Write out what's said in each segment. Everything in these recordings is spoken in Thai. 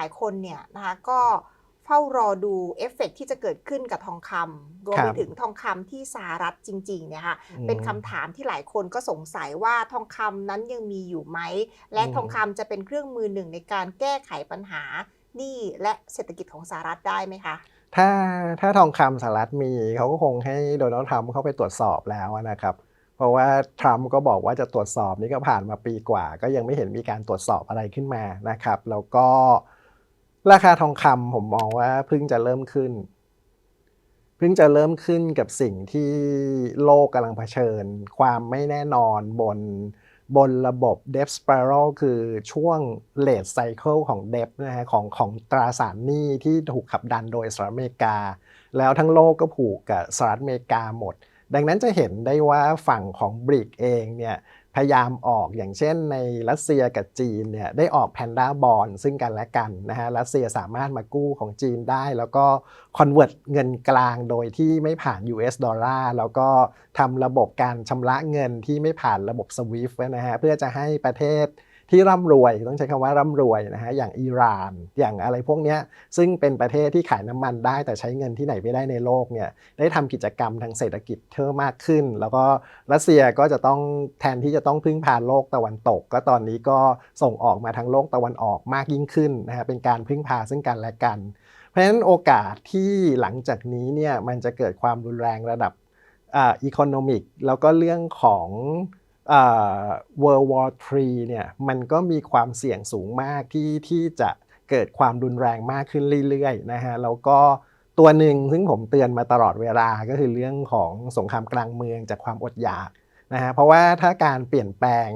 หลายคนเนี่ยนะคะก็เฝ้ารอดูเอฟเฟกต์ที่จะเกิดขึ้นกับทองคำรวมคไปรับถึงทองคำที่สหรัฐจริงๆเนี่ยค่ะอืมเป็นคำถามที่หลายคนก็สงสัยว่าทองคำนั้นยังมีอยู่ไหม และอืมทองคำจะเป็นเครื่องมือหนึ่งในการแก้ไขปัญหาหนี้และเศรษฐกิจของสหรัฐได้ไหมคะ ถ้าถ้าทองคำสหรัฐมีเขาก็คงให้โดนัลด์ทรัมป์เข้าไปตรวจสอบแล้วนะครับ เพราะว่าทรัมป์ก็บอกว่าจะตรวจสอบนี่ก็ผ่านมาปีกว่า ก็ยังไม่เห็นมีการตรวจสอบอะไรขึ้นมานะครับ แล้วก็ ราคาทองคำผมมองว่าเพิ่งจะเริ่มขึ้น เพิ่งจะเริ่มขึ้นกับสิ่งที่โลกกำลังเผชิญ ความไม่แน่นอนบนบนระบบ debt spiral คือช่วง late cycle ของ debt นะฮะของของตราสารหนี้ที่ถูกขับดันโดยสหรัฐอเมริกา แล้วทั้งโลกก็ผูกกับสหรัฐอเมริกาหมด ดังนั้นจะเห็นได้ว่าฝั่งของบริกเองเนี่ย พยายามออกอย่างเช่นในรัสเซียกับจีนเนี่ยได้ออกแพนด้าบอลซึ่งกันและกันนะฮะรัสเซียสามารถมากู้ของจีนได้ แล้วก็คอนเวิร์ตเงินกลางโดยที่ไม่ผ่าน US ดอลลาร์แล้วก็ทำระบบการชำระเงินที่ไม่ผ่านระบบ SWIFT นะฮะเพื่อจะให้ประเทศ ที่ร่ำรวยต้องใช้คำว่าร่ำรวยนะฮะอย่างอิหร่าน อย่างอะไรพวกนี้ซึ่งเป็นประเทศที่ขายน้ำมันได้แต่ใช้เงินที่ไหนไม่ได้ในโลกเนี่ยได้ทำกิจกรรมทางเศรษฐกิจเพิ่มมากขึ้น แล้วก็รัสเซียก็จะต้องแทนที่จะต้องพึ่งพาโลกตะวันตก ก็ตอนนี้ก็ส่งออกมาทางโลกตะวันออกมากยิ่งขึ้นนะฮะเป็นการพึ่งพาซึ่งกันและกัน เพราะฉะนั้นโอกาสที่หลังจากนี้เนี่ยมันจะเกิดความรุนแรงระดับอ่าอีโคโนมิกแล้วก็เรื่องของ World War 3เนี่ยมันก็มีความเสี่ยงสูงมากที่ที่จะเกิดความรุนแรงมากขึ้นเรื่อยๆนะฮะแล้วก็ตัวหนึ่งซึ่งผมเตือนมาตลอดเวลาก็คือเรื่องของสงครามกลางเมืองจากความอดอยากนะฮะเพราะว่าถ้าการเปลี่ยนแปลง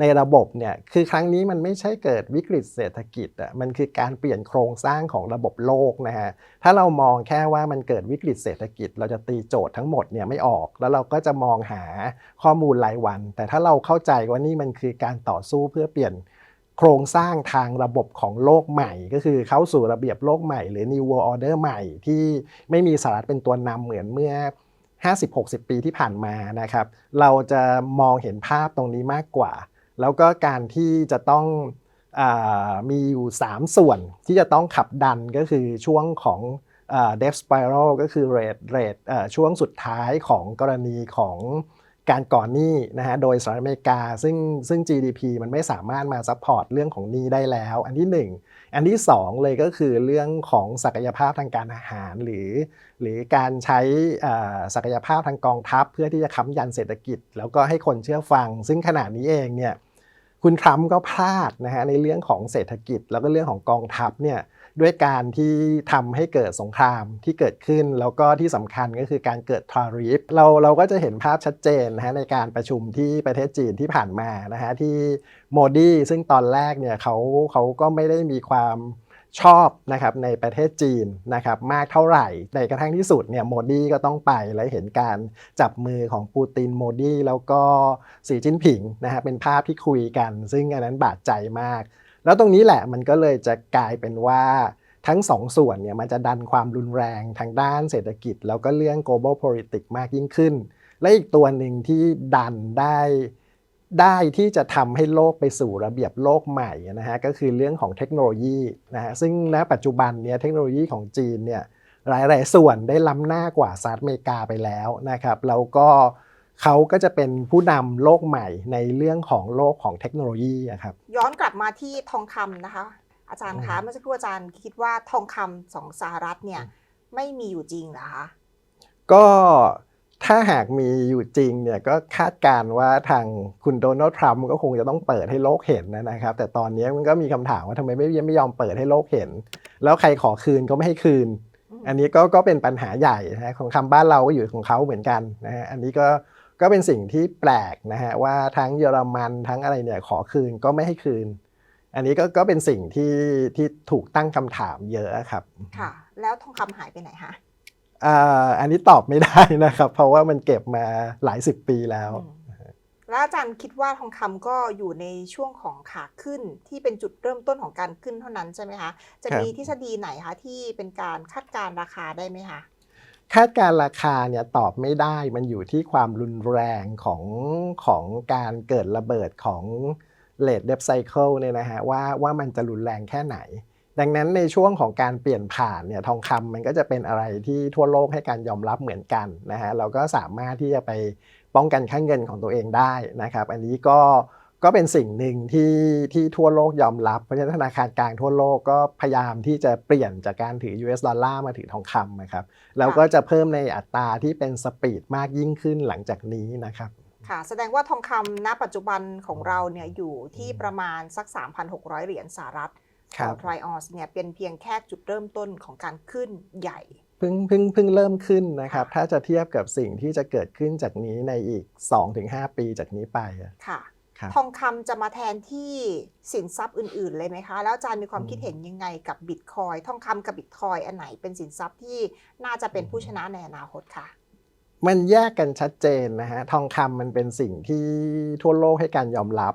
ในระบบเนี่ยคือครั้งนี้มันไม่ใช่เกิดวิกฤตเศรษฐกิจอะมันคือการเปลี่ยนโครงสร้างของระบบโลกนะฮะถ้าเรามองแค่ว่ามันเกิดวิกฤตเศรษฐกิจ เราจะตีโจทย์ทั้งหมดเนี่ยไม่ออก แล้วเราก็จะมองหาข้อมูลรายวัน แต่ถ้าเราเข้าใจว่านี่มันคือการต่อสู้เพื่อเปลี่ยนโครงสร้างทางระบบของโลกใหม่ ก็คือเข้าสู่ระเบียบโลกใหม่หรือ New World Order ใหม่ที่ไม่มีสหรัฐเป็นตัวนำเหมือนเมื่อ 50-60 ปีที่ผ่านมานะครับ เราจะมองเห็นภาพตรงนี้มากกว่า แล้วก็การที่จะต้องอมีอยู่ 3 ส่วนที่จะต้องขับดันก็คือช่วงของเดฟสไปรัลก็คือเรทเรทช่วงสุดท้ายของกรณีของการก่อนหนี้นะฮะโดยสหรัฐอเมริกาซึ่งซึ่ง GDP มันไม่สามารถมาซัพพอร์ตเรื่องของหนี้ได้แล้ว อันที่ 1 อันที่ 2 เลยก็คือเรื่องของศักยภาพทางการอาหารหรือ หรือการใช้ศักยภาพทางกองทัพ เพื่อที่จะค้ำยันเศรษฐกิจ แล้วก็ให้คนเชื่อฟัง ซึ่งขณะนี้เองเนี่ย คุณทรัมป์ก็พลาดนะฮะในเรื่องของเศรษฐกิจ แล้วก็เรื่องของกองทัพเนี่ยด้วยการที่ทำให้เกิดสงครามที่เกิดขึ้น แล้วก็ที่สำคัญก็คือการเกิดทาริฟเราเราก็จะเห็นภาพชัดเจนนะฮะในการประชุมที่ประเทศจีนที่ผ่านมานะฮะที่โมดีซึ่งตอนแรกเนี่ยเขาเขาก็ไม่ได้มีความ ชอบนะครับในประเทศจีนนะครับมากเท่าไหร่ ในกระทั่งที่สุดเนี่ยโมดีก็ต้องไปและเห็นการจับมือของปูตินโมดีแล้วก็สีจิ้นผิงนะฮะเป็นภาพที่คุยกัน ซึ่งอันนั้นบาดใจมาก แล้วตรงนี้แหละมันก็เลยจะกลายเป็นว่าทั้งสองส่วนเนี่ยมันจะดันความรุนแรงทางด้านเศรษฐกิจ แล้วก็เรื่อง global politics มากยิ่งขึ้น และอีกตัวหนึ่งที่ดันได้ ได้ที่จะทำให้โลกไปสู่ระเบียบโลกใหม่นะฮะก็คือเรื่องของเทคโนโลยีนะฮะซึ่งณปัจจุบันเนี่ยเทคโนโลยีของจีนเนี่ยหลาย ๆ ส่วนได้ล้ำหน้ากว่าสหรัฐอเมริกาไปแล้วนะครับแล้วก็เขาก็จะเป็นผู้นำโลกใหม่ในเรื่องของโลกของเทคโนโลยีอะครับย้อนกลับมาที่ทองคำนะคะ อาจารย์คะอืมเมื่อสักครู่อาจารย์คิดว่าทองคำสองสหรัฐเนี่ยไม่มีอยู่จริงเหรอคะก็ ถ้าหากมีอยู่จริงเนี่ยก็คาดการ์ว่าทางคุณโดนัลด์ทรัมป์ก็คงจะต้องเปิดให้โลกเห็นนะครับ แต่ตอนนี้มันก็มีคำถามว่าทำไมไม่ไม่ยอมเปิดให้โลกเห็น แล้วใครขอคืนก็ไม่ให้คืน อันนี้ก็ก็เป็นปัญหาใหญ่นะของคำบ้านเราก็อยู่ของเขาเหมือนกันนะฮะอันนี้ก็ก็เป็นสิ่งที่แปลกนะฮะว่าทั้งเยอรมันทั้งอะไรเนี่ยขอคืนก็ไม่ให้คืน อันนี้ก็ก็เป็นสิ่งที่ที่ถูกตั้งคำถามเยอะครับ ค่ะ แล้วทองคำหายไปไหนคะ อ่าอันนี้ตอบไม่ได้นะครับ เพราะว่ามันเก็บมาหลายสิบปีแล้วอืมแล้วอาจารย์คิดว่าทองคำก็อยู่ในช่วงของขาขึ้นที่เป็นจุดเริ่มต้นของการขึ้นเท่านั้นใช่ไหมคะจะครับมีทฤษฎีไหนคะที่เป็นการคาดการณ์ราคาได้ไหมคะคาดการณ์ราคาเนี่ยตอบไม่ได้มันอยู่ที่ความรุนแรงของของการเกิดระเบิดของเลดเดฟไซเคิลเนี่ยนะฮะว่าว่ามันจะรุนแรงแค่ไหน ดังนั้นในช่วงของการเปลี่ยนผ่านเนี่ยทองคำมันก็จะเป็นอะไรที่ทั่วโลกให้การยอมรับเหมือนกันนะฮะเราก็สามารถที่จะไปป้องกันค่าเงินของตัวเองได้นะครับ อันนี้ก็ก็เป็นสิ่งหนึ่งที่ที่ทั่วโลกยอมรับ เพราะฉะนั้นธนาคารกลางทั่วโลกก็พยายามที่จะเปลี่ยนจากการถือ US ดอลลาร์มาถือทองคำนะครับแล้วก็จะเพิ่มในอัตราที่เป็นสปีดมากยิ่งขึ้นหลังจากนี้นะครับค่ะแสดงว่าทองคำณปัจจุบันของเราเนี่ยอยู่ที่ประมาณสัก 3,600 เหรียญสหรัฐ ครัขบอง Tri o n เนี่ยเป็นเพียงแค่จุดเริ่มต้นของการขึ้นใหญ่เพิ่งเพิ่งเพิ่งเริ่มขึ้นนะครับค่ะถ้าจะเทียบกับสิ่งที่จะเกิดขึ้นจากนี้ในอีก 2-5 ปีจากนี้ไปอะค่ะครับทองคำจะมาแทนที่สินทรัพย์อื่น ๆ เลยไหมคะ แล้วอาจารย์มีความอืมคิดเห็นยังไงกับบิตคอยทองคำกับบิตคอยอันไหนเป็นสินทรัพย์ที่น่าจะเป็นผู้ชนะในอนาคตค่ะมันแยกกันชัดเจนนะฮะทองคำมันเป็นสิ่งที่ทั่วโลกให้การยอมรับ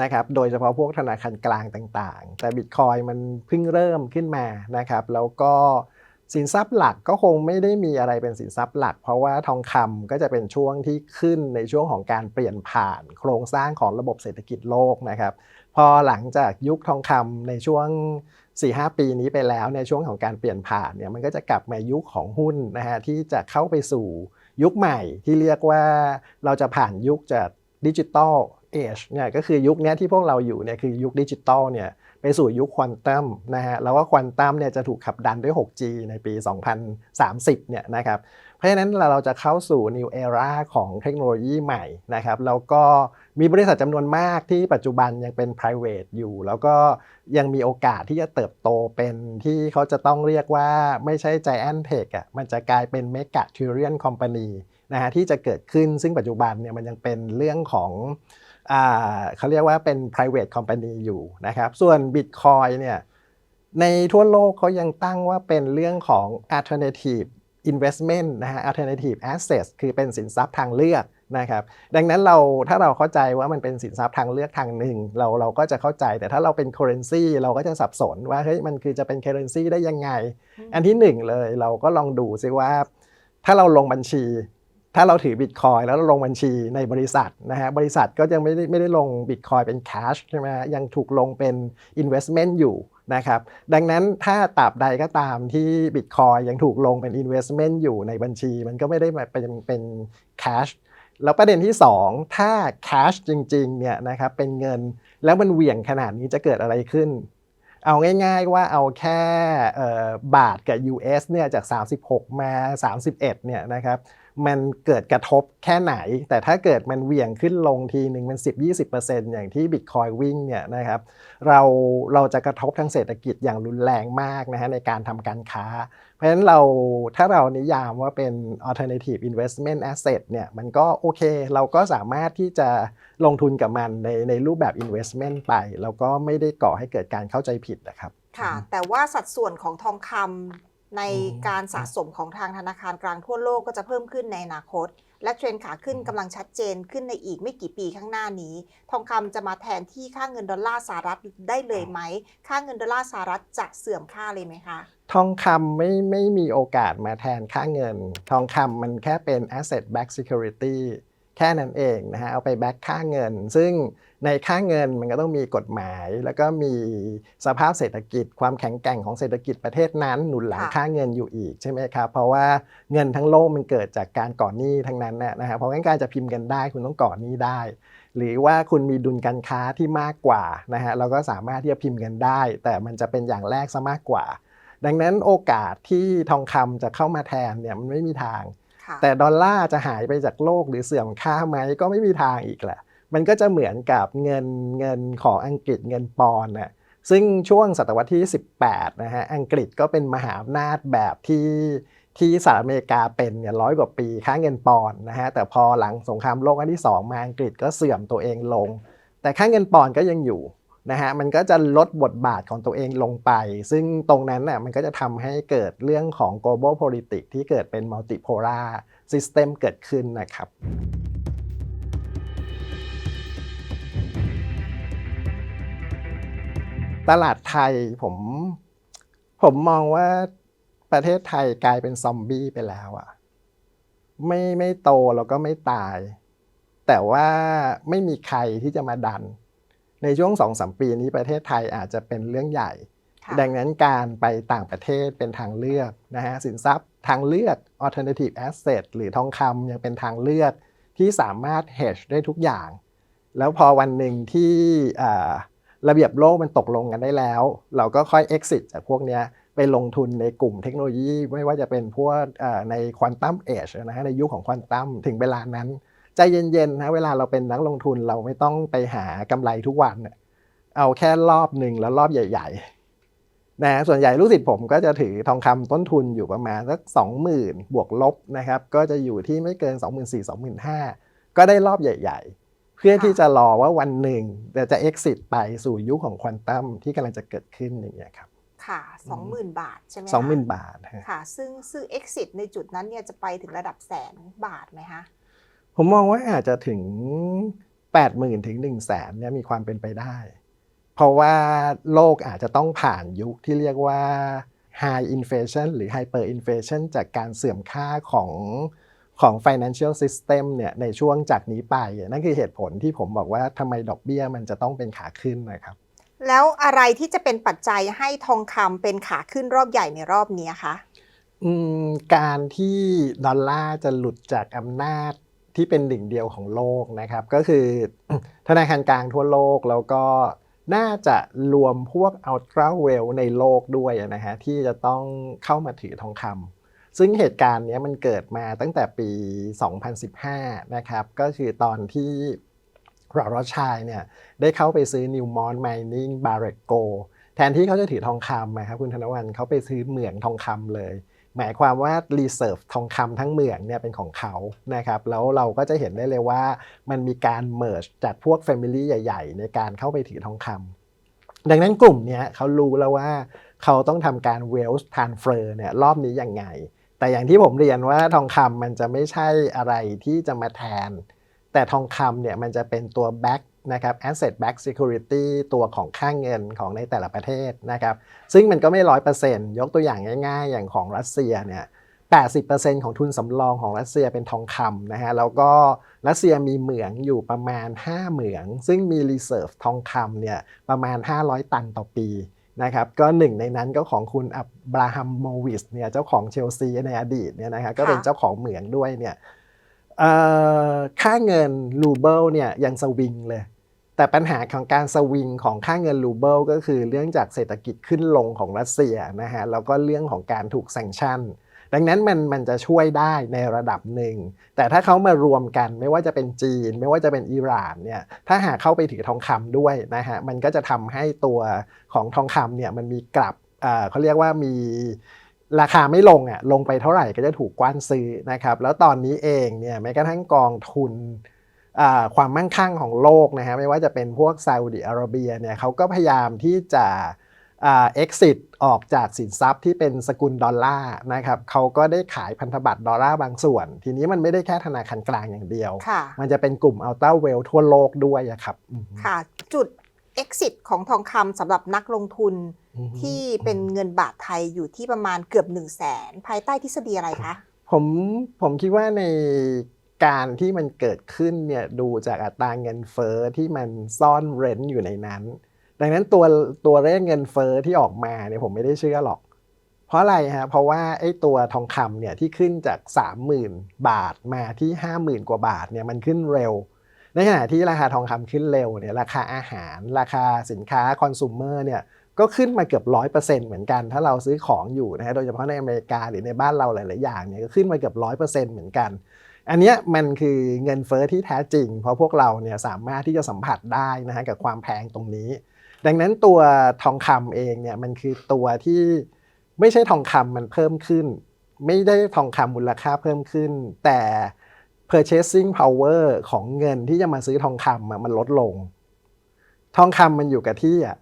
นะครับ โดยเฉพาะพวกธนาคารกลางต่างๆ แต่บิตคอยมันเพิ่งเริ่มขึ้นมานะครับ แล้วก็สินทรัพย์หลักก็คงไม่ได้มีอะไรเป็นสินทรัพย์หลัก เพราะว่าทองคำก็จะเป็นช่วงที่ขึ้นในช่วงของการเปลี่ยนผ่านโครงสร้างของระบบเศรษฐกิจโลกนะครับ พอหลังจากยุคทองคำในช่วง 4-5 ปีนี้ไปแล้วในช่วงของการเปลี่ยนผ่านเนี่ยมันก็จะกลับมายุคของหุ้นนะฮะที่จะเข้าไปสู่ยุคใหม่ที่เรียกว่าเราจะผ่านยุคจากดิจิตอล เอชเนี่ยก็คือยุคนี้ที่พวกเราอยู่เนี่ยคือยุคดิจิตอลเนี่ยไปสู่ยุคควอนตัมนะฮะแล้วว่าควอนตัมเนี่ยจะถูกขับดันด้วย 6G ในปี 2030เนี่ยนะครับเพราะฉะนั้นเราจะเข้าสู่ new era ของเทคโนโลยีใหม่นะครับแล้วก็มีบริษัทจำนวนมากที่ปัจจุบันยังเป็น private อยู่ แล้วก็ยังมีโอกาสที่จะเติบโตเป็นที่เขาจะต้องเรียกว่าไม่ใช่ giant tech อะมันจะกลายเป็น mega trillion company นะฮะที่จะเกิดขึ้นซึ่งปัจจุบันเนี่ยมันยังเป็นเรื่องของ เขาเรียกว่าเป็น private company อยู่นะครับ ส่วน Bitcoin เนี่ยในทั่วโลกเขายังตั้งว่าเป็นเรื่องของ alternative investment นะฮะ alternative assets คือเป็นสินทรัพย์ทางเลือกนะครับ ดังนั้นเราถ้าเราเข้าใจว่ามันเป็นสินทรัพย์ทางเลือกทางหนึ่ง เราเราก็จะเข้าใจแต่ถ้าเราเป็น currency เราก็จะสับสนว่าเฮ้ยมันคือจะเป็น currency ได้ยังไง อันที่หนึ่งเลยเราก็ลองดูซิว่า ถ้าเราลงบัญชี ถ้าเราถือบิตคอยแล้วเราลงบัญชีในบริษัทนะฮะบริษัทก็ยังไม่ได้ไม่ได้ลงบิตคอยเป็น cash ใช่ไหมยังถูกลงเป็น investment อยู่นะครับดังนั้นถ้าตราบใดก็ตามที่บิตคอยยังถูกลงเป็น investment อยู่ในบัญชี มันก็ไม่ได้มาเป็นเป็น cash แล้วประเด็นที่ 2 ถ้า cash จริงๆเนี่ยนะครับเป็นเงินแล้วมันเหวี่ยงขนาดนี้จะเกิดอะไรขึ้น เอาง่ายๆว่าเอาแค่บาทกับ US เนี่ยจาก 36 มา 31เนี่ยนะครับ มันเกิดกระทบแค่ไหน แต่ถ้าเกิดมันเหวี่ยงขึ้นลงทีหนึ่งมัน10-20%อย่างที่ Bitcoin วิ่งเนี่ยนะครับเราเราจะกระทบทางเศรษฐกิจอย่างรุนแรงมากนะฮะในการทำการค้า เพราะฉะนั้นเราถ้าเรานิยามว่าเป็น alternative investment asset เนี่ยมันก็โอเค เราก็สามารถที่จะลงทุนกับมันในในรูปแบบ investment ไป แล้วก็ไม่ได้ก่อให้เกิดการเข้าใจผิดนะครับค่ะแต่ว่าสัดส่วนของทองคำ ในอืมการสะสมของทางธนาคารกลางทั่วโลกก็จะเพิ่มขึ้นในอนาคต และเทรนด์ขาขึ้นกำลังชัดเจนขึ้นในอีกไม่กี่ปีข้างหน้านี้ ทองคำจะมาแทนที่ค่าเงินดอลลาร์สหรัฐได้เลยไหม ค่าเงินดอลลาร์สหรัฐจะเสื่อมค่าเลยไหมคะ ทองคำไม่ไม่มีโอกาสมาแทนค่าเงิน ทองคำมันแค่เป็น asset back security แค่นั้นเองนะฮะเอาไปแบ็กค่าเงิน ซึ่งในค่าเงินมันก็ต้องมีกฎหมาย แล้วก็มีสภาพเศรษฐกิจ ความแข็งแกร่งของเศรษฐกิจประเทศนั้นหนุนหลังค่าเงินอยู่อีกใช่ไหมครับเพราะว่าเงินทั้งโลกมันเกิดจากการก่อหนี้ทั้งนั้นนะฮะเพราะงั้นการจะพิมพ์กันได้คุณต้องก่อหนี้ได้ หรือว่าคุณมีดุลการค้าที่มากกว่านะฮะเราก็สามารถที่จะพิมพ์กันได้ แต่มันจะเป็นอย่างแรกซะมากกว่า ดังนั้นโอกาสที่ทองคำจะเข้ามาแทนเนี่ยมันไม่มีทาง แต่ดอลลาร์จะหายไปจากโลกหรือเสื่อมค่าไหมก็ไม่มีทางอีกแหละ มันก็จะเหมือนกับเงินเงินของอังกฤษเงินปอนน่ะซึ่งช่วงศตวรรษที่ 18 นะฮะ อังกฤษก็เป็นมหาอำนาจแบบที่ที่สหรัฐอเมริกาเป็นเนี่ยร้อยกว่าปีค่าเงินปอนด์นะฮะ แต่พอหลังสงครามโลกครั้งที่ 2 มาอังกฤษก็เสื่อมตัวเองลง แต่ค่าเงินปอนด์ก็ยังอยู่ นะฮะมันก็จะลดบทบาทของตัวเองลงไป ซึ่งตรงนั้นน่ะมันก็จะทำให้เกิดเรื่องของ global politics ที่เกิดเป็น multipolar system เกิดขึ้นนะครับตลาดไทยผมผมมองว่าประเทศไทยกลายเป็นซอมบี้ไปแล้วอะไม่ไม่โตแล้วก็ไม่ตาย แต่ว่าไม่มีใครที่จะมาดัน ในช่วงสองสามปีนี้ประเทศไทยอาจจะเป็นเรื่องใหญ่ค่ะดังนั้นการไปต่างประเทศเป็นทางเลือกนะฮะสินทรัพย์ทางเลือก alternative asset หรือทองคำยังเป็นทางเลือกที่สามารถ hedge ได้ทุกอย่าง แล้วพอวันหนึ่งที่อ่าระเบียบโลกมันตกลงกันได้แล้ว เราก็ค่อย exit จากพวกเนี้ยไปลงทุนในกลุ่มเทคโนโลยี ไม่ว่าจะเป็นพวกอ่าในควอนตัมเอชนะฮะในยุคของควอนตัมถึงเวลานั้น ใจเย็นๆนะเวลาเราเป็นนักลงทุนเราไม่ต้องไปหากำไรทุกวันน่ะเอาแค่รอบหนึ่งแล้วรอบใหญ่ๆนะส่วนใหญ่ลูกศิษย์ผมก็จะถือทองคำต้นทุนอยู่ประมาณสักสองหมื่นบวกลบนะครับ ก็จะอยู่ที่ไม่เกิน 2 4 0 0 0 2 5 0 0 0ก็ได้รอบใหญ่ ๆ เพื่อที่จะรอว่าวันหนึ่งจะจะ exit ไปสู่ยุคของควอนตัมที่กำลังจะเกิดขึ้นอย่างเงี้ยครับค่ะสองหมื่นบาทใช่ไหมคะสองหมื่นบาทฮะค่ะ ซึ่งซึ่ง exit ในจุดนั้นเนี่ยจะไปถึงระดับแสนบาทไหมคะ ผมมองว่าอาจจะถึง 8 0,000 ถึง 1 0 0 0 0แสนเนี่ยมีความเป็นไปได้ เพราะว่าโลกอาจจะต้องผ่านยุคที่เรียกว่า high inflation หรือ hyper inflation จากการเสื่อมค่าของของ financial system เนี่ยในช่วงจากนี้ไป นั่นคือเหตุผลที่ผมบอกว่าทำไมดอกเบี้ยมันจะต้องเป็นขาขึ้นนะครับ แล้วอะไรที่จะเป็นปัจจัยให้ทองคำเป็นขาขึ้นรอบใหญ่ในรอบนี้คะอืมการที่ดอลลาร์จะหลุดจากอำนาจ ที่เป็นหนึ่งเดียวของโลกนะครับ ก็คือธนาคารกลางทั่วโลกแล้วก็น่าจะรวมพวกอัลตราเวลในโลกด้วยนะฮะที่จะต้องเข้ามาถือทองคำซึ่งเหตุการณ์นี้มันเกิดมาตั้งแต่ปี 2015 นะครับ ก็คือตอนที่รอรชายเนี่ยได้เข้าไปซื้อนิวมอนไมนิงบาร์เรโกแทนที่เขาจะถือทองคำนะครับคุณธนวัลเขาไปซื้อเหมืองทองคำเลย หมายความว่า reserve ทองคำทั้งเหมืองเนี่ยเป็นของเขานะครับแล้วเราก็จะเห็นได้เลยว่ามันมีการ merge จากพวก family ใหญ่ ๆ ในการเข้าไปถือทองคำดังนั้นกลุ่มเนี้ยเขารู้แล้วว่าเขาต้องทำการ wealth transfer เนี่ยรอบนี้ยังไง แต่อย่างที่ผมเรียนว่าทองคำมันจะไม่ใช่อะไรที่จะมาแทน แต่ทองคำเนี่ยมันจะเป็นตัว back นะครับ asset back security ตัวของค่างเงินของในแต่ละประเทศนะครับ ซึ่งมันก็ไม่ร้อยเปอร์เซ็นต์ยกตัวอย่างง่าย ๆ อย่างของรัสเซียเนี่ย80%ของทุนสำรองของรัสเซียเป็นทองคำนะฮะ แล้วก็รัสเซียมีเหมืองอยู่ประมาณ 5 เหมือง ซึ่งมี reserve ทองคำเนี่ยประมาณ 500 ตันต่อปีนะครับก็หนึ่งในนั้นก็ของคุณอับราฮัมโมวิสเนี่ยเจ้าของเชลซีในอดีตเนี่ยนะครับก็เป็นเจ้าของเหมืองด้วยเนี่ยเอ่อค่าเงินรูเบิลเนี่ยยังสวิงเลย แต่ปัญหาของการสวิงของค่าเงินรูเบิลก็คือเรื่องจากเศรษฐกิจขึ้นลงของรัสเซียนะฮะแล้วก็เรื่องของการถูกแซงชั่นดังนั้นมันมันจะช่วยได้ในระดับหนึ่ง แต่ถ้าเขามารวมกันไม่ว่าจะเป็นจีน ไม่ว่าจะเป็นอิหร่านเนี่ยถ้าหากเข้าไปถือทองคำด้วยนะฮะมันก็จะทำให้ตัวของทองคำเนี่ยมันมีกลับอ่าเขาเรียกว่ามีราคาไม่ลงอะลงไปเท่าไหร่ก็จะถูกกว้านซื้อนะครับแล้วตอนนี้เองเนี่ยแม้กระทั่งกองทุน ความมั่งคั่งของโลกนะฮะไม่ว่าจะเป็นพวกซาอุดิอาระเบียเนี่ยเขาก็พยายามที่จะอ่า exit ออกจากสินทรัพย์ที่เป็นสกุลดอลลาร์นะครับเขาก็ได้ขายพันธบัตรดอลลาร์บางส่วน ทีนี้มันไม่ได้แค่ธนาคารกลางอย่างเดียวค่ะมันจะเป็นกลุ่มอัลต้าเวลทั่วโลกด้วยอะครับอืมค่ะจุด exit ของทองคำสำหรับนักลงทุนอืมที่เป็นเงินบาทไทยอยู่ที่ประมาณเกือบ 1 0 0 0 0แสนภายใต้ทฤษฎีอะไรคะผมผมคิดว่าใน การที่มันเกิดขึ้นเนี่ยดูจากอัตราเงินเฟ้อที่มันซ่อนเร้นอยู่ในนั้น ดังนั้นตัวตัวเลขเงินเฟ้อที่ออกมาเนี่ยผมไม่ได้เชื่อหรอก เพราะอะไรฮะเพราะว่าไอ้ตัวทองคำเนี่ยที่ขึ้นจาก 30,000 บาทมาที่ 50,000 กว่าบาทเนี่ยมันขึ้นเร็ว ในขณะที่ราคาทองคำขึ้นเร็วเนี่ยราคาอาหาร ราคาสินค้าคอน sumer เนี่ยก็ขึ้นมาเกือบร้อยเปอร์เซ็นต์เหมือนกัน ถ้าเราซื้อของอยู่นะฮะโดยเฉพาะในอเมริกาหรือในบ้านเราหลาย ๆ อย่างเนี่ยก็ขึ้นมาเกือบร้อยเปอร์เซ็นต์เหมือนกัน อันนี้มันคือเงินเฟ้อที่แท้จริง เพราะพวกเราเนี่ยสามารถที่จะสัมผัสได้นะฮะกับความแพงตรงนี้ ดังนั้นตัวทองคำเองเนี่ยมันคือตัวที่ไม่ใช่ทองคำมันเพิ่มขึ้น ไม่ได้ทองคำมูลค่าเพิ่มขึ้น แต่ purchasing power ของเงินที่จะมาซื้อทองคำมันลดลง ทองคำมันอยู่กับที่อะ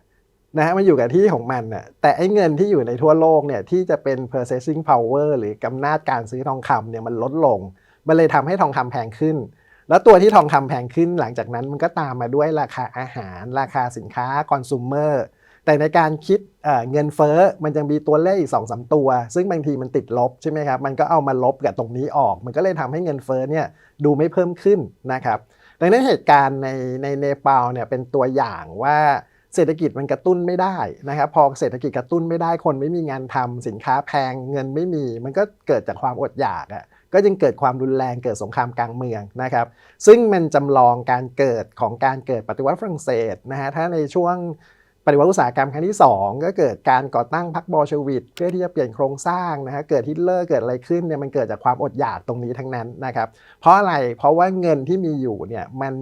นะฮะมันอยู่กับที่ของมันอะแต่ไอ้เงินที่อยู่ในทั่วโลกเนี่ยที่จะเป็น purchasing power หรือกำนาจการซื้อทองคำเนี่ยมันลดลง มันเลยทำให้ทองคำแพงขึ้น แล้วตัวที่ทองคำแพงขึ้น หลังจากนั้นมันก็ตามมาด้วยราคาอาหาร ราคาสินค้าคอน sumer แต่ในการคิดเเงินเฟ้อมันจะมีตัวเลขอีกสองสามตัว ซึ่งบางทีมันติดลบใช่ไหมครับมันก็เอามาลบกับตรงนี้ออก มันก็เลยทำให้เงินเฟ้อเนี่ยดูไม่เพิ่มขึ้นนะครับดังนั้นเหตุการณ์ในในเนปาลเนี่ยเป็นตัวอย่างว่าเศรษฐกิจมันกระตุ้นไม่ได้นะครับพอเศรษฐกิจกระตุ้นไม่ได้คนไม่มีงานทำสินค้าแพงเงินไม่มี มันก็เกิดจากความอดอยากอะ ก็จึงเกิดความรุนแรงเกิดสงครามกลางเมืองนะครับ ซึ่งมันจำลองการเกิดของการเกิดปฏิวัติฝรั่งเศสนะฮะถ้าในช่วงปฏิวัติอุตสาหกรรมครั้งที่ 2 ก็เกิดการก่อตั้งพรรคบอลเชวิกเพื่อที่จะเปลี่ยนโครงสร้างนะฮะเกิดฮิตเลอร์เกิดอะไรขึ้นเนี่ยมันเกิดจากความอดอยากตรงนี้ทั้งนั้นนะครับ เพราะอะไรเพราะว่าเงินที่มีอยู่เนี่ยมัน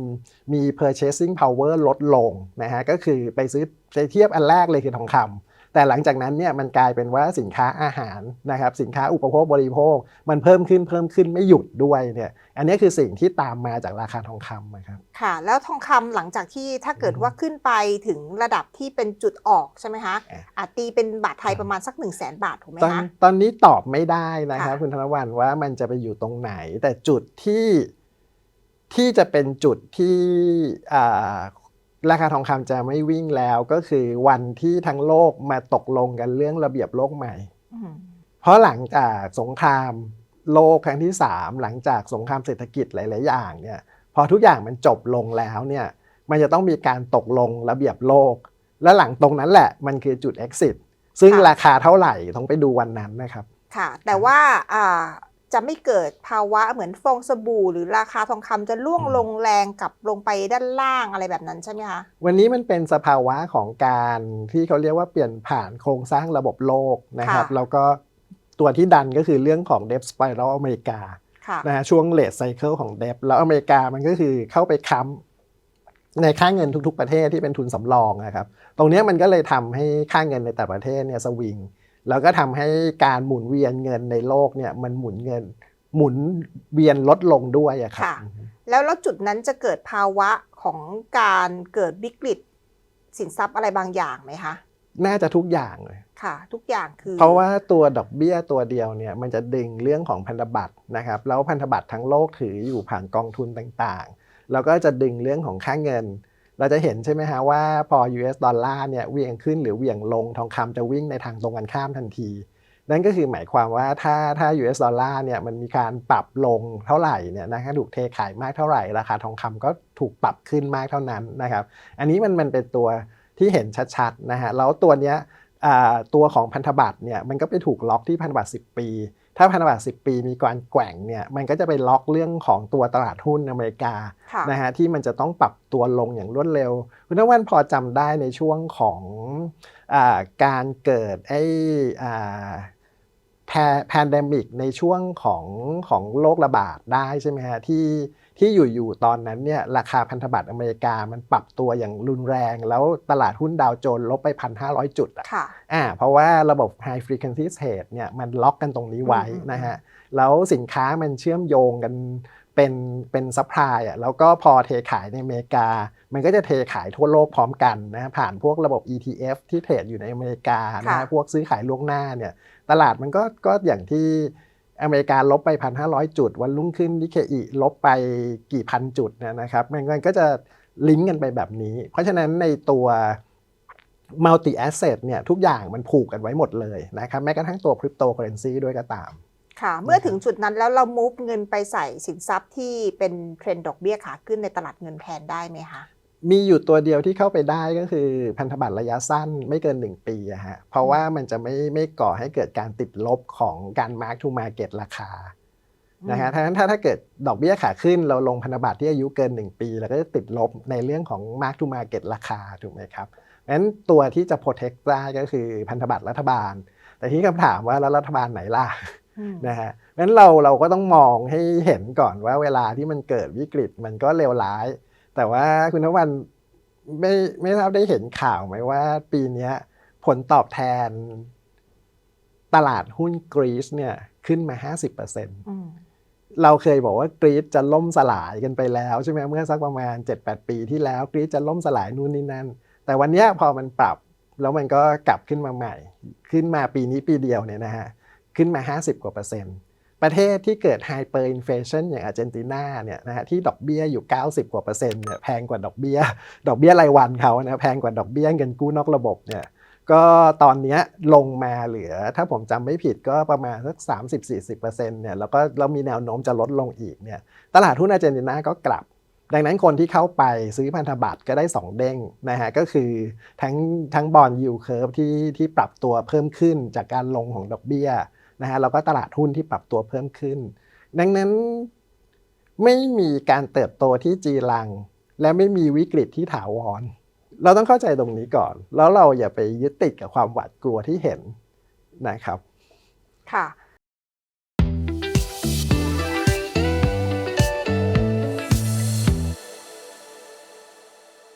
มี purchasing power ลดลงนะฮะก็คือไปซื้อไปเทียบอันแรกเลยคือทองคำ แต่หลังจากนั้นเนี่ยมันกลายเป็นว่าสินค้าอาหารนะครับสินค้าอุปโภคบริโภค มันเพิ่มขึ้นเพิ่มขึ้นไม่หยุดด้วยเนี่ยอันนี้คือสิ่งที่ตามมาจากราคาทองคำนะครับค่ะแล้วทองคำหลังจากที่ถ้าเกิดอืมว่าขึ้นไปถึงระดับที่เป็นจุดออกใช่ไหมคะอะอาจตีเป็นบาทไทยประมาณสัก1นึ่งแสนบาทถูกไหมตอนคะตอนนี้ตอบไม่ได้นะครับค่ะคุณธนวันว่ามันจะไปอยู่ตรงไหน แต่จุดที่ที่จะเป็นจุดที่อ่า ราคาทองคำจะไม่วิ่งแล้วก็คือวันที่ทั้งโลกมาตกลงกันเรื่องระเบียบโลกใหม่อืมเพราะหลังจากสงครามโลกครั้งที่3หลังจากสงครามเศรษฐกิจหลาย ๆ อย่างเนี่ยพอทุกอย่างมันจบลงแล้วเนี่ยมันจะต้องมีการตกลงระเบียบโลก และหลังตรงนั้นแหละมันคือจุด exit ซึ่งราคาเท่าไหร่ต้องไปดูวันนั้นนะครับ ค่ะ แต่ว่าอ่า จะไม่เกิดภาวะเหมือนฟองสบู่ หรือราคาทองคำจะล่วงอืมลงแรงกลับลงไปด้านล่างอะไรแบบนั้นใช่ไหมคะ วันนี้มันเป็นสภาวะของการที่เขาเรียกว่าเปลี่ยนผ่านโครงสร้างระบบโลกนะครับค่ะแล้วก็ตัวที่ดันก็คือเรื่องของ debt spiral อเมริกาค่ะนะฮะช่วงเลทไซเคิลของเดบแล้วอเมริกามันก็คือเข้าไปค้ำในค่าเงินทุกๆ ประเทศที่เป็นทุนสำรองนะครับ ตรงเนี้ยมันก็เลยทำให้ค่าเงินในแต่ละประเทศเนี่ยสวิง แล้วก็ทำให้การหมุนเวียนเงินในโลกเนี่ยมันหมุนเงิน หมุนเวียนลดลงด้วยอะครับค่ะ แล้วแล้วจุดนั้นจะเกิดภาวะของการเกิดวิกฤตสินทรัพย์อะไรบางอย่างไหมคะ น่าจะทุกอย่างเลยค่ะ ทุกอย่างคือ เพราะว่าตัวดอกเบี้ยตัวเดียวเนี่ยมันจะดึงเรื่องของพันธบัตรนะครับ แล้วพันธบัตรทั้งโลกถืออยู่ผ่านกองทุนต่างๆ แล้วก็จะดึงเรื่องของค่าเงิน เราจะเห็นใช่ไหมฮะว่าพอ US ดอลลาร์เนี่ยเวียงขึ้นหรือเวียงลงทองคำจะวิ่งในทางตรงกันข้ามทันที นั่นก็คือหมายความว่าถ้าถ้า US ดอลลาร์เนี่ยมันมีการปรับลงเท่าไหร่เนี่ยนะคะถูกเทขายมากเท่าไหร่ราคาทองคำก็ถูกปรับขึ้นมากเท่านั้นนะครับอันนี้มันมันเป็นตัวที่เห็นชัดๆนะฮะแล้วตัวเนี้ยตัวของพันธบัตรเนี่ยมันก็ไปถูกล็อกที่พันธบัตร10 ปี ถ้าพันธบัตร10 ปีมีการแกว่งเนี่ยมันก็จะไปล็อกเรื่องของตัวตลาดหุ้นอเมริกาค่ะนะฮะที่มันจะต้องปรับตัวลงอย่างรวดเร็ว คุณนวันพอจำได้ในช่วงของอาการเกิดไอ้ แพนเดมิกในช่วงของของโรคระบาดได้ใช่ไหมฮะที่ที่อยู่ๆตอนนั้นเนี่ยราคาพันธบัตรอเมริกามันปรับตัวอย่างรุนแรง แล้วตลาดหุ้นดาวโจนส์ลบไป 1,500 จุดอะค่ะอ่าเพราะว่าระบบ high frequency trade เนี่ยมันล็อกกันตรงนี้ไว้อืมนะฮะแล้วสินค้ามันเชื่อมโยงกันเป็นเป็นซัพพลายอะแล้วก็พอเทขายในอเมริกา มันก็จะเทขายทั่วโลกพร้อมกันนะผ่านพวกระบบ ETF ที่เทรดอยู่ในอเมริกานะฮะค่ะพวกซื้อขายล่วงหน้าเนี่ย ตลาดมันก็ก็อย่างที่อเมริกาลบไป 1,500 จุด วันรุ่งขึ้นนิเคอีลบไปกี่พันจุดเนยนะครับมันมันก็จะลิงก์กันไปแบบนี้ เพราะฉะนั้นในตัว multi asset เนี่ยทุกอย่างมันผูกกันไว้หมดเลยนะครับแม้กระทั่งตัวคริปโตเคอเรนซีด้วยก็ตาม ค่ะ เมื่อถึงจุดนั้นแล้วเรา move เงินไปใส่สินทรัพย์ที่เป็นเทรนด์ดอกเบี้ยขาขึ้นในตลาดเงินแทนได้ไหมคะ มีอยู่ตัวเดียวที่เข้าไปได้ก็คือพันธบัตรระยะสั้นไม่เกิน 1 ปีอะฮะเพราะว่ามันจะไม่ไม่ก่อให้เกิดการติดลบของการ mark to market ราคานะฮะถ้าถ้าถ้าเกิดดอกเบี้ยขาขึ้นเราลงพันธบัตรที่อายุเกิน 1 ปีแล้วก็จะติดลบในเรื่องของ mark to market ราคาถูกไหมครับงั้นตัวที่จะ protect ได้ก็คือพันธบัตรรัฐบาล แต่ที่คำถามว่าแล้วรัฐบาลไหนล่ะอืมนะฮะงั้นเราเราก็ต้องมองให้เห็นก่อนว่าเวลาที่มันเกิดวิกฤตมันก็เลวร้าย แต่ว่าคุณนวันไม่ไม่ทราบได้เห็นข่าวไหมว่า ปีเนี้ยผลตอบแทน ตลาดหุ้นกรีซเนี่ยขึ้นมา 50%อืมเราเคยบอกว่ากรีซจะล่มสลายกันไปแล้วใช่ไหมเมื่อสักประมาณ 7-8 ปีที่แล้วกรีซจะล่มสลายนู่นนี่นั่น แต่วันเนี้ยพอมันปรับแล้วมันก็กลับขึ้นมาใหม่ ขึ้นมาปีนี้ปีเดียวเนี่ยนะฮะขึ้นมา 50 กว่าเปอร์เซ็นต์ ประเทศที่เกิดไฮเปอร์อินเฟชันอย่างอาร์เจนตินาเนี่ยนะฮะที่ดอกเบี้ยอยู่ 90 กว่าเปอร์เซ็นต์เนี่ยแพงกว่าดอกเบี้ย ดอกเบี้ยรายวันเขานะแพงกว่าดอกเบี้ยเงินกู้นอกระบบเนี่ยก็ตอนนี้ลงมาเหลือถ้าผมจำไม่ผิดก็ประมาณสัก 30-40%เนี่ยแล้วก็แล้วมีแนวโน้มจะลดลงอีกเนี่ยตลาดหุ้นอาร์เจนตินาก็กลับ ดังนั้นคนที่เข้าไปซื้อพันธบัตรก็ได้ 2 เด้งนะฮะก็คือทั้งทั้งบอลยูเคิร์ฟที่ที่ปรับตัวเพิ่มขึ้นจากการลงของดอกเบี้ย นะฮะแล้วก็ตลาดหุ้นที่ปรับตัวเพิ่มขึ้น ดังนั้นไม่มีการเติบโตที่จีรัง และไม่มีวิกฤตที่ถาวร เราต้องเข้าใจตรงนี้ก่อน แล้วเราอย่าไปยึดติดกับความหวาดกลัวที่เห็นนะครับ ค่ะ